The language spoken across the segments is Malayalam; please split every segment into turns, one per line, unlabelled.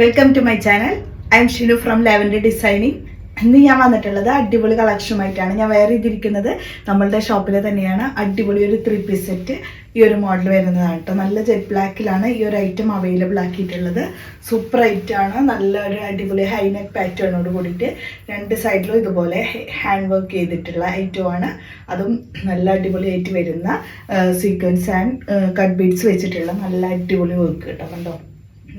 Welcome to my channel I am Shinu from Lavender Designing ഇന്ന് ഞാൻ വന്നിട്ടുള്ളത് അടിപൊളി കളക്ഷനുമായിട്ടാണ് ഞാൻ വേറെ ഇതിരിക്കുന്നത് നമ്മളുടെ ഷോപ്പിൽ തന്നെയാണ്. അടിപൊളി ഒരു ത്രീ പീസ് സെറ്റ് ഈ ഒരു മോഡൽ വരുന്നതാണ് കേട്ടോ. നല്ല ജെറ്റ് ബ്ലാക്കിലാണ് ഈ ഒരു ഐറ്റം അവൈലബിൾ ആക്കിയിട്ടുള്ളത്. സൂപ്പർ ആണ്. നല്ല ഒരു അടിപൊളി ഹൈനെക്ക് പാറ്റേണോട് കൂടിയിട്ട് രണ്ട് സൈഡിലും ഇതുപോലെ ഹാൻഡ് വർക്ക് ചെയ്തിട്ടുള്ള ഐറ്റമാണ് അതും നല്ല അടിപൊളിയായിട്ട് വരുന്ന സീക്വൻസ് ആൻഡ് കട്ട് ബീഡ്സ് വെച്ചിട്ടുള്ള നല്ല അടിപൊളി വർക്ക് കേട്ടോ കണ്ടോ?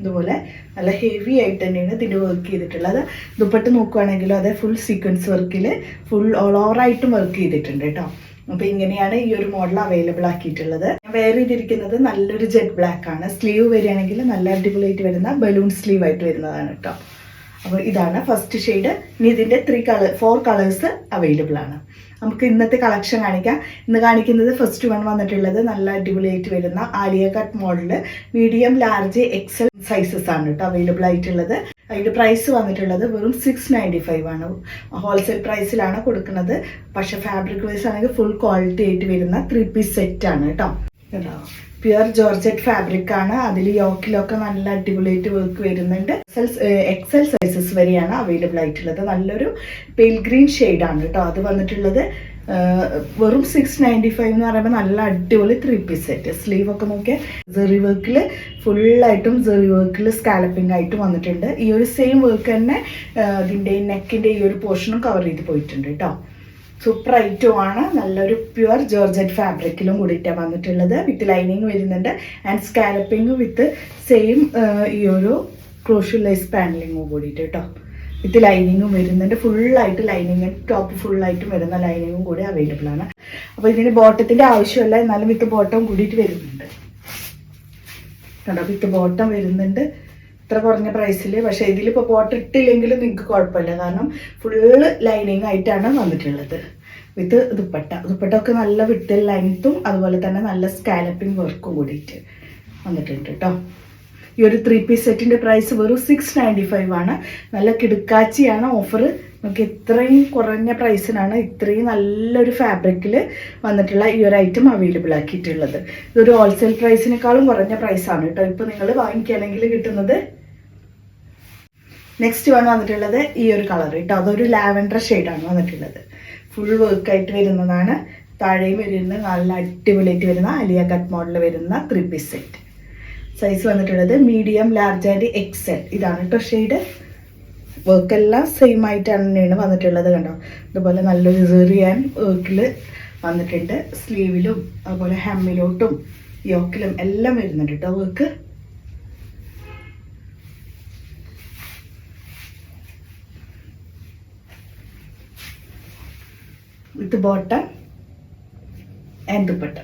ഇതുപോലെ നല്ല ഹെവി ആയിട്ട് തന്നെയാണ് ഇതിന്റെ വർക്ക് ചെയ്തിട്ടുള്ളത്. ദുപ്പട്ട് നോക്കുവാണെങ്കിലും അതെ ഫുൾ സീക്വൻസ് വർക്കിൽ ഫുൾ ഓൾ ഓവറായിട്ടും വർക്ക് ചെയ്തിട്ടുണ്ട് കേട്ടോ അപ്പോൾ ഇങ്ങനെയാണ് ഈ ഒരു മോഡൽ അവൈലബിൾ ആക്കിയിട്ടുള്ളത്. വേറെ ചെയ്തിരിക്കുന്നത് നല്ലൊരു ജെറ്റ് ബ്ലാക്ക് ആണ്. സ്ലീവ് വരികയാണെങ്കിൽ നല്ല അടിപൊളിയായിട്ട് വരുന്ന ബലൂൺ സ്ലീവ് ആയിട്ട് വരുന്നതാണ് കേട്ടോ അപ്പോൾ ഇതാണ് ഫസ്റ്റ് ഷെയ്ഡ് ഇനി ഇതിന്റെ three colour four colours available ആണ്. നമുക്ക് ഇന്നത്തെ കളക്ഷൻ കാണിക്കാം. ഇന്ന് കാണിക്കുന്നത് ഫസ്റ്റ് വൺ വന്നിട്ടുള്ളത് നല്ല അടിപൊളിയായിട്ട് വരുന്ന Alia cut model medium large XL sizes ആണ് കേട്ടോ അവൈലബിൾ ആയിട്ടുള്ളത്. അതിന്റെ പ്രൈസ് വന്നിട്ടുള്ളത് വെറും സിക്സ് നയന്റി ഫൈവ് ആണ് ഹോൾസെയിൽ പ്രൈസിലാണ് കൊടുക്കുന്നത്. പക്ഷേ ഫാബ്രിക് വൈസ് ആണെങ്കിൽ ഫുൾ ക്വാളിറ്റി ആയിട്ട് വരുന്ന ത്രീ പീസ് സെറ്റ് ആണ് കേട്ടോ. കേട്ടോ പ്യുർ ജോർജറ്റ് ഫാബ്രിക് ആണ്. അതിൽ യോക്കിലൊക്കെ നല്ല അടിപൊളിയായിട്ട് വർക്ക് വരുന്നുണ്ട്. എക്സൽ സൈസസ് വരെയാണ് അവൈലബിൾ ആയിട്ടുള്ളത്. നല്ലൊരു പെയിൽ ഗ്രീൻ ആണ് കേട്ടോ. അത് വന്നിട്ടുള്ളത് വെറും സിക്സ് നയന്റി ഫൈവ് എന്ന് പറയുമ്പോൾ നല്ല അടിപൊളി ത്രീ പീസ് സെറ്റ് സ്ലീവ് ഒക്കെ നോക്കിയാൽ ജെറി വർക്കിൽ ഫുള്ളായിട്ടും ജെറി വർക്കിൽ സ്കാലപ്പിംഗ് ആയിട്ട് വന്നിട്ടുണ്ട്. ഈ ഒരു സെയിം വർക്ക് തന്നെ ഇതിന്റെ നെക്കിന്റെ ഈ ഒരു പോർഷനും കവർ ചെയ്ത് പോയിട്ടുണ്ട് കേട്ടോ. സൂപ്പർ ഐറ്റം ആണ് നല്ലൊരു പ്യുവർ ജോർജറ്റ് ഫാബ്രിക്കിലും കൂടിയിട്ടാണ് വന്നിട്ടുള്ളത്. വിത്ത് ലൈനിങ് വരുന്നുണ്ട്. ആൻഡ് സ്കാലപ്പിംഗ് വിത്ത് സെയിം ഈ ഒരു ക്രോഷ്യൽ ലൈസ് പാനലിങ്ങും കൂടിയിട്ട് കേട്ടോ വിത്ത് ലൈനിങ്ങും വരുന്നുണ്ട്. ഫുള്ളായിട്ട് ലൈനിങ് ടോപ്പ് ഫുള്ളായിട്ടും വരുന്ന ലൈനിങ്ങും കൂടി അവൈലബിൾ ആണ്. അപ്പോൾ ഇതിന് ബോട്ടത്തിന്റെ ആവശ്യമില്ല. എന്നാലും വിത്ത് ബോട്ടം കൂടിയിട്ട് വരുന്നുണ്ട്. കണ്ടോ? വിത്ത് ബോട്ടം വരുന്നുണ്ട്. ഇത്ര കുറഞ്ഞ പ്രൈസിൽ പക്ഷേ ഇതിലിപ്പോൾ പോട്ട് ഇട്ടില്ലെങ്കിലും നിങ്ങൾക്ക് കുഴപ്പമില്ല. കാരണം ഫുള്ള് ലൈനിങ് ആയിട്ടാണ് വന്നിട്ടുള്ളത്. വിത്ത് ദുപ്പട്ട. ദുപ്പട്ട ഒക്കെ നല്ല വിട്ടൽ ലെങ്ത്തും അതുപോലെ തന്നെ നല്ല സ്കാലപ്പിംഗ് വർക്കും കൂടിയിട്ട് വന്നിട്ടുണ്ട് കേട്ടോ ഈ ഒരു ത്രീ പീസ് സെറ്റിന്റെ പ്രൈസ് വെറും സിക്സ് നയന്റി ഫൈവ് ആണ്. നല്ല കിടുക്കാച്ചിയാണ് ഓഫർ നമുക്ക് ഇത്രയും കുറഞ്ഞ പ്രൈസിനാണ് ഇത്രയും നല്ലൊരു ഫാബ്രിക്കിൽ വന്നിട്ടുള്ള ഈ ഒരു ഐറ്റം അവൈലബിൾ ആക്കിയിട്ടുള്ളത്. ഇതൊരു ഹോൾസെയിൽ പ്രൈസിനേക്കാളും കുറഞ്ഞ പ്രൈസാണ് കേട്ടോ ഇപ്പോൾ നിങ്ങൾ വാങ്ങിക്കുകയാണെങ്കിൽ കിട്ടുന്നത് നെക്സ്റ്റ് വൺ വന്നിട്ടുള്ളത് ഈ ഒരു കളർ കേട്ടോ. അതൊരു ലാവൻഡർ ഷെയ്ഡാണ് വന്നിട്ടുള്ളത്. ഫുൾ വർക്കായിട്ട് വരുന്നതാണ്. താഴെയും വരുന്നത് നല്ല അടിപൊളിയായിട്ട് വരുന്ന അലിയ കട്ട് മോഡൽ വരുന്ന ത്രീ പീസ് സെറ്റ് സൈസ് വന്നിട്ടുള്ളത് മീഡിയം ലാർജ് ആൻഡ് എക്സൽ ഇതാണ് കേട്ടോ ഷെയ്ഡ് വർക്കെല്ലാം സെയിം ആയിട്ടാണ് തന്നെയാണ് വന്നിട്ടുള്ളത് കണ്ടോ. അതുപോലെ നല്ലൊരു ചെറിയാൻ വർക്കിൽ വന്നിട്ടുണ്ട്. സ്ലീവിലും അതുപോലെ ഹെമ്മിലോട്ടും യോക്കിലും എല്ലാം വരുന്നുണ്ട് കേട്ടോ work with bottom and dupatta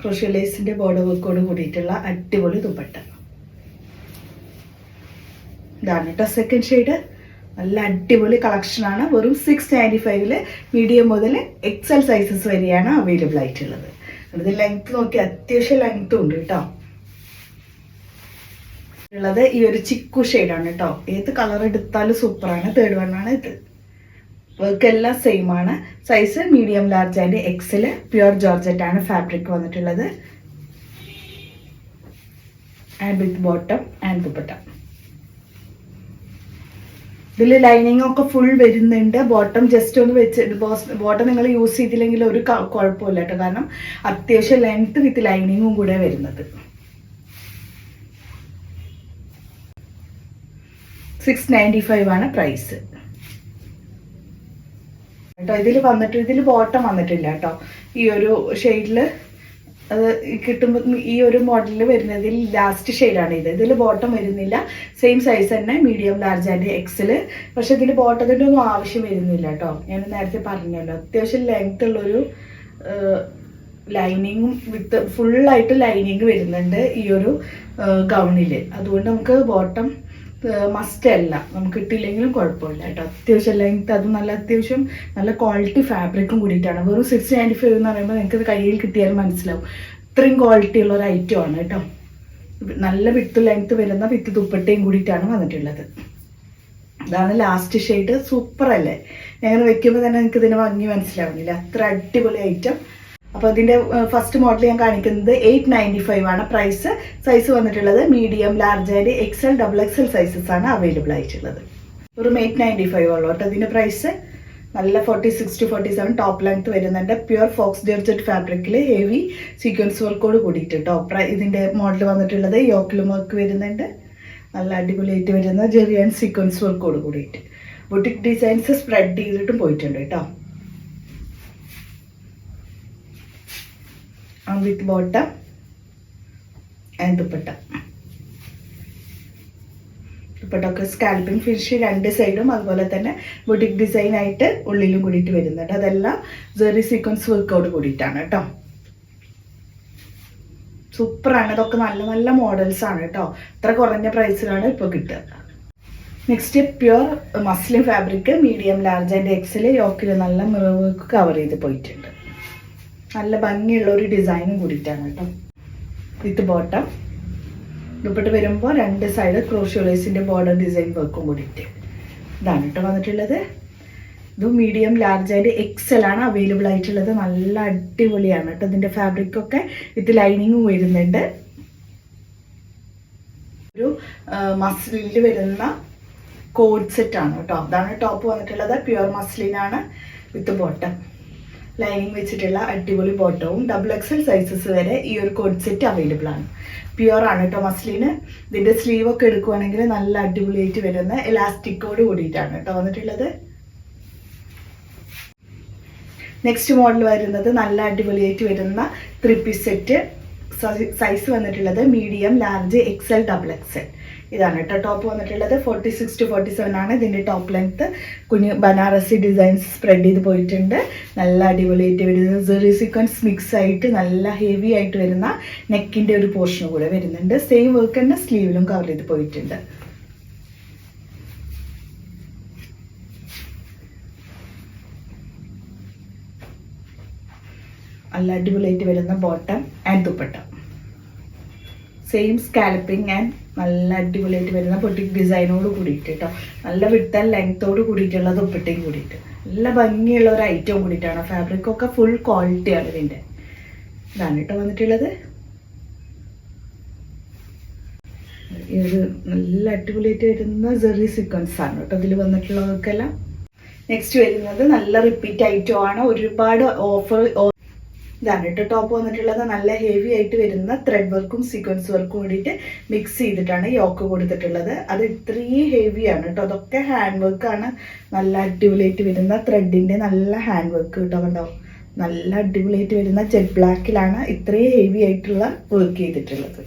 ക്രോഷ്യലൈസിന്റെ border വർക്കോട് കൂടിയിട്ടുള്ള അടിപൊളി ദുപ്പട്ട ഇതാണ് കേട്ടോ സെക്കൻഡ് ഷെയ്ഡ് നല്ല അടിപൊളി കളക്ഷനാണ് വെറും സിക്സ് നയന്റി ഫൈവിൽ മീഡിയം മുതൽ എക്സൽ സൈസസ് വരെയാണ് അവൈലബിൾ ആയിട്ടുള്ളത്. അത് ലെങ്ത് നോക്കി അത്യാവശ്യം ലെങ്ത്തും ഉണ്ട് കേട്ടോ ഉള്ളത് ഈ ഒരു ചിക്കു ഷെയ്ഡാണ് കേട്ടോ ഏത് കളർ എടുത്താലും സൂപ്പറാണ് തേർഡ് വണ്ണാണ് ഇത്. വർക്ക് എല്ലാം സെയിം ആണ് സൈസ് മീഡിയം ലാർജ് ആയിട്ട് എക്സിൽ പ്യുർ ജോർജറ്റ് ആണ് ഫാബ്രിക് വന്നിട്ടുള്ളത്. And with bottom and dupatta ഇതിൽ ലൈനിങ് ഒക്കെ ഫുൾ വരുന്നുണ്ട്. ബോട്ടം ജസ്റ്റ് ഒന്ന് വെച്ച് ബോട്ടം നിങ്ങൾ യൂസ് ചെയ്തില്ലെങ്കിൽ ഒരു കുഴപ്പമില്ല കേട്ടോ കാരണം അത്യാവശ്യം ലെങ്ത് വിത്ത് ലൈനിങ്ങും കൂടെ വരുന്നത്. സിക്സ് നയന്റി ഫൈവ് ആണ് പ്രൈസ് കേട്ടോ. ഇതിൽ വന്നിട്ട് ഇതിൽ ബോട്ടം വന്നിട്ടില്ല കേട്ടോ. ഈ ഒരു ഷെയ്ഡിൽ അത് കിട്ടുമ്പോൾ ഈ ഒരു മോഡലിൽ വരുന്നതിൽ ലാസ്റ്റ് ഷെയ്ഡാണ് ഇത്. ഇതിൽ ബോട്ടം വരുന്നില്ല. സെയിം സൈസ് തന്നെ മീഡിയം ലാർജ് ആൻഡ് എക്സിൽ പക്ഷെ ഇതിൽ ബോട്ടത്തിന്റെ ഒന്നും ആവശ്യം വരുന്നില്ല കേട്ടോ. ഞാൻ നേരത്തെ പറഞ്ഞല്ലോ. അത്യാവശ്യം ലെങ്ത് ഉള്ളൊരു ലൈനിങ്ങും വിത്ത് ഫുള്ളായിട്ട് ലൈനിങ് വരുന്നുണ്ട് ഈ ഒരു ഗൗണിൽ അതുകൊണ്ട് നമുക്ക് ബോട്ടം മസ്റ്റ് അല്ല. നമുക്ക് കിട്ടിയില്ലെങ്കിലും കുഴപ്പമില്ല കേട്ടോ. അത്യാവശ്യം ലെങ്ത് അത് നല്ല അത്യാവശ്യം നല്ല ക്വാളിറ്റി ഫാബ്രിക്കും കൂടിയിട്ടാണ്. വെറും സിക്സ് നയന്റി ഫൈവ് എന്ന് പറയുമ്പോൾ നിങ്ങൾക്ക് കയ്യിൽ കിട്ടിയാൽ മനസ്സിലാവും. ഇത്രയും ക്വാളിറ്റി ഉള്ള ഒരു ഐറ്റം ആണ് കേട്ടോ. നല്ല വിത്ത് ലെങ്ത് വരുന്ന വിത്ത് ദുപ്പട്ടയും കൂടിയിട്ടാണ് വന്നിട്ടുള്ളത്. ഇതാണ് ലാസ്റ്റ് ഷെയ്ഡ് സൂപ്പർ അല്ലേ? ഞാൻ വെക്കുമ്പോൾ തന്നെ നിങ്ങൾക്ക് ഇതിന് ഭംഗി മനസ്സിലാവുന്നില്ല. അത്ര അടിപൊളി ഐറ്റം അപ്പോൾ ഇതിന്റെ ഫസ്റ്റ് മോഡൽ ഞാൻ കാണിക്കുന്നത് എയ്റ്റ് നയന്റി ഫൈവ് ആണ്. പ്രൈസ് സൈസ് വന്നിട്ടുള്ളത് medium large and XL double XL sizes ആണ് അവൈലബിൾ ആയിട്ടുള്ളത്. വെറും എയ്റ്റ് നയന്റി ഫൈവ് ഉള്ളൂ കേട്ടോ. ഇതിന്റെ പ്രൈസ് നല്ല forty six to forty seven top length വരുന്നുണ്ട് പ്യുർ ഫോക്സ് ജെർജറ്റ് ഫാബ്രിക്കിൽ ഹെവി സീക്വൻസ് വർക്കോട് കൂടിയിട്ട് കേട്ടോ ഇതിന്റെ മോഡൽ വന്നിട്ടുള്ളത് യോക്കിലും വർക്ക് വരുന്നുണ്ട്. നല്ല അടിപൊളിയായിട്ട് വരുന്ന ജെറി ആൻഡ് സീക്വൻസ് വർക്കോട് കൂടിയിട്ട്. ബുട്ടിക് ഡിസൈൻസ് സ്പ്രെഡ് ചെയ്തിട്ടും പോയിട്ടുണ്ട് കേട്ടോ വിത്ത് ബോട്ടം ആൻഡ് ദുപ്പട്ട. ദുപ്പട്ടൊക്കെ സ്കാൽപ്പിംഗ് ഫിനിഷ് രണ്ട് സൈഡും അതുപോലെ തന്നെ ബുട്ടിക് ഡിസൈൻ ആയിട്ട് ഉള്ളിലും കൂടിയിട്ട് വരുന്നുണ്ട്. അതെല്ലാം ജെറി സീക്വൻസ് വർക്കൗട്ട് കൂടിയിട്ടാണ് കേട്ടോ. സൂപ്പറാണ് ഇതൊക്കെ നല്ല നല്ല മോഡൽസ് ആണ് കേട്ടോ. ഇത്ര കുറഞ്ഞ പ്രൈസിലാണ് ഇപ്പോൾ കിട്ടുക. Next pure muslin fabric medium large and XL യോക്കിൽ നല്ല മിറവ് കവർ ചെയ്ത് പോയിട്ടുണ്ട്. നല്ല ഭംഗിയുള്ള ഒരു ഡിസൈനും കൂടിയിട്ടാണ് കേട്ടോ. വിത്ത് ബോട്ടം ദുപ്പട്ട് വരുമ്പോൾ രണ്ട് സൈഡ് ക്രോഷ്യോളേസിന്റെ ബോർഡർ ഡിസൈൻ വർക്കും കൂടിയിട്ട്. ഇതാണ് കേട്ടോ വന്നിട്ടുള്ളത്. ഇത് മീഡിയം ലാർജ് ആയിട്ട് എക്സൽ ആണ് അവൈലബിൾ ആയിട്ടുള്ളത്. നല്ല അടിപൊളിയാണ് കേട്ടോ ഇതിന്റെ ഫാബ്രിക് ഒക്കെ. വിത്ത് ലൈനിങ്ങും വരുന്നുണ്ട്. ഒരു മസ്ലിനിൽ വരുന്ന കോഡ് സെറ്റ് ആണ് കേട്ടോ. അതാണ് ടോപ്പ് വന്നിട്ടുള്ളത്. പ്യുവർ മസ്ലിനാണ് വിത്ത് ബോട്ടം ലൈനിങ് വെച്ചിട്ടുള്ള അടിപൊളി ബോട്ടവും ഡബിൾ എക്സൽ സൈസസ് വരെ ഈ ഒരു കോഡ് സെറ്റ് അവൈലബിൾ ആണ്. പ്യുവർ ആണ് കേട്ടോ മസ്ലിന്. ഇതിന്റെ സ്ലീവ് ഒക്കെ എടുക്കുവാണെങ്കിൽ നല്ല അടിപൊളിയായിട്ട് വരുന്ന എലാസ്റ്റിക്കോട് കൂടിയിട്ടാണ് കേട്ടോ വന്നിട്ടുള്ളത്. നെക്സ്റ്റ് മോഡൽ വരുന്നത് നല്ല അടിപൊളിയായിട്ട് വരുന്ന ത്രീ പീസ് സെറ്റ് സൈസ് വന്നിട്ടുള്ളത് medium large XL double XL ഇതാണ് കേട്ടോ. ടോപ്പ് വന്നിട്ടുള്ളത് forty six to forty seven ആണ്. ഇതിന്റെ ടോപ്പ് ലെങ്ത്ത് കുഞ്ഞ് ബനാറസി ഡിസൈൻസ് സ്പ്രെഡ് ചെയ്ത് പോയിട്ടുണ്ട്. നല്ല അടിപൊളിയായിട്ട് വരുന്നത് സെറി സീക്വൻസ് മിക്സ് ആയിട്ട് നല്ല ഹെവി ആയിട്ട് വരുന്ന നെക്കിന്റെ ഒരു പോർഷൻ കൂടെ വരുന്നുണ്ട്. സെയിം വർക്ക് തന്നെ സ്ലീവിലും കവർ ചെയ്ത് പോയിട്ടുണ്ട്. നല്ല അടിപൊളിയായിട്ട് വരുന്ന bottom and dupatta. Same scalloping and നല്ല അടിപൊളിയായിട്ട് വരുന്ന പൊട്ടിക് ഡിസൈനോട് കൂടിയിട്ട് കേട്ടോ നല്ല വിട്ടൽ ലെങ്ത്തോട് കൂടിയിട്ടുള്ള ദുപ്പട്ടയും കൂടിയിട്ട്. നല്ല ഭംഗിയുള്ള ഒരു ഐറ്റവും കൂടിയിട്ടാണ്. ഫാബ്രിക് ഒക്കെ ഫുൾ ക്വാളിറ്റിയാണ് ഇതിന്റെ ഇതാണ് കേട്ടോ വന്നിട്ടുള്ളത്. ഇത് നല്ല അടിപൊളിയായിട്ട് വരുന്ന ജെറി സീക്വൻസ് ആണ് കേട്ടോ ഇതിൽ വന്നിട്ടുള്ളവർക്കെല്ലാം. നെക്സ്റ്റ് വരുന്നത് നല്ല റിപ്പീറ്റ് ഐറ്റം ആണ്. ഒരുപാട് ഓഫർ ഇതാണ് കേട്ടോ ടോപ്പ് വന്നിട്ടുള്ളത്. നല്ല ഹെവി ആയിട്ട് വരുന്ന ത്രെഡ് വർക്കും സീക്വൻസ് വർക്കും കൂടിയിട്ട് മിക്സ് ചെയ്തിട്ടാണ് യോക്ക് കൊടുത്തിട്ടുള്ളത്. അത് ഇത്രയും ഹെവിയാണ് കേട്ടോ. അതൊക്കെ ഹാൻഡ് വർക്കാണ് നല്ല അടിപൊളിയായിട്ട് വരുന്ന ത്രെഡിന്റെ നല്ല ഹാൻഡ് വർക്ക് കേട്ടോ കണ്ടോ? നല്ല അടിപൊളിയായിട്ട് വരുന്ന ജെറ്റ് ബ്ലാക്കിലാണ് ഇത്രയും ഹെവി ആയിട്ടുള്ള വർക്ക് ചെയ്തിട്ടുള്ളത്.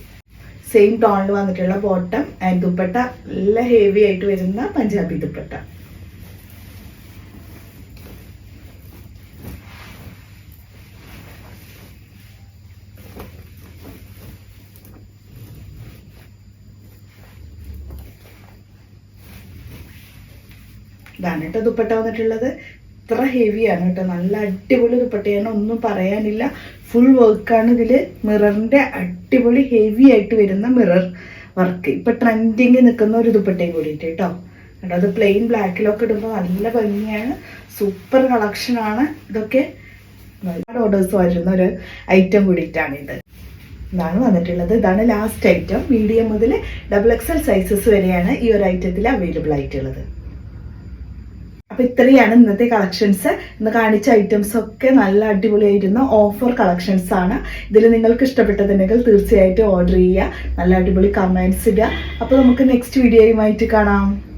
സെയിം ടോണിൽ വന്നിട്ടുള്ള ബോട്ടം ആൻഡ് ദുപ്പട്ട നല്ല ഹെവി ആയിട്ട് വരുന്ന പഞ്ചാബി ദുപ്പട്ട. ഇതാണ് കേട്ടോ ദുപ്പട്ട വന്നിട്ടുള്ളത്. ഇത്ര ഹെവിയാണ് കേട്ടോ. നല്ല അടിപൊളി ദുപ്പട്ടയാണ് ഒന്നും പറയാനില്ല. ഫുൾ വർക്കാണ് ഇതിൽ മിററിന്റെ അടിപൊളി ഹെവി ആയിട്ട് വരുന്ന മിറർ വർക്ക് ഇപ്പം ട്രെൻഡിങ് നിൽക്കുന്ന ഒരു ദുപ്പട്ടയും കൂടിയിട്ട് കേട്ടോ. കേട്ടോ അത് പ്ലെയിൻ ബ്ലാക്കിലൊക്കെ ഇടുമ്പോൾ നല്ല ഭംഗിയാണ്. സൂപ്പർ കളക്ഷനാണ് ഇതൊക്കെ ഒരുപാട് ഓർഡേഴ്സ് വരുന്ന ഒരു ഐറ്റം കൂടിയിട്ടാണ് ഇത്. ഇതാണ് വന്നിട്ടുള്ളത്. ഇതാണ് ലാസ്റ്റ് ഐറ്റം മീഡിയം മുതൽ ഡബിൾ എക്സൽ സൈസസ് വരെയാണ് ഈ ഒരു ഐറ്റത്തിൽ അവൈലബിൾ ആയിട്ടുള്ളത്. അപ്പൊ ഇത്രയാണ് ഇന്നത്തെ കളക്ഷൻസ് ഇന്ന് കാണിച്ച ഐറ്റംസ് ഒക്കെ നല്ല അടിപൊളിയായിരുന്ന ഓഫർ കളക്ഷൻസ് ആണ്. ഇതിൽ നിങ്ങൾക്ക് ഇഷ്ടപ്പെട്ടതുണ്ടെങ്കിൽ തീർച്ചയായിട്ടും ഓർഡർ ചെയ്യുക. നല്ല അടിപൊളി കമൻസ് ഇടുക. അപ്പോൾ നമുക്ക് നെക്സ്റ്റ് വീഡിയോയുമായിട്ട് കാണാം.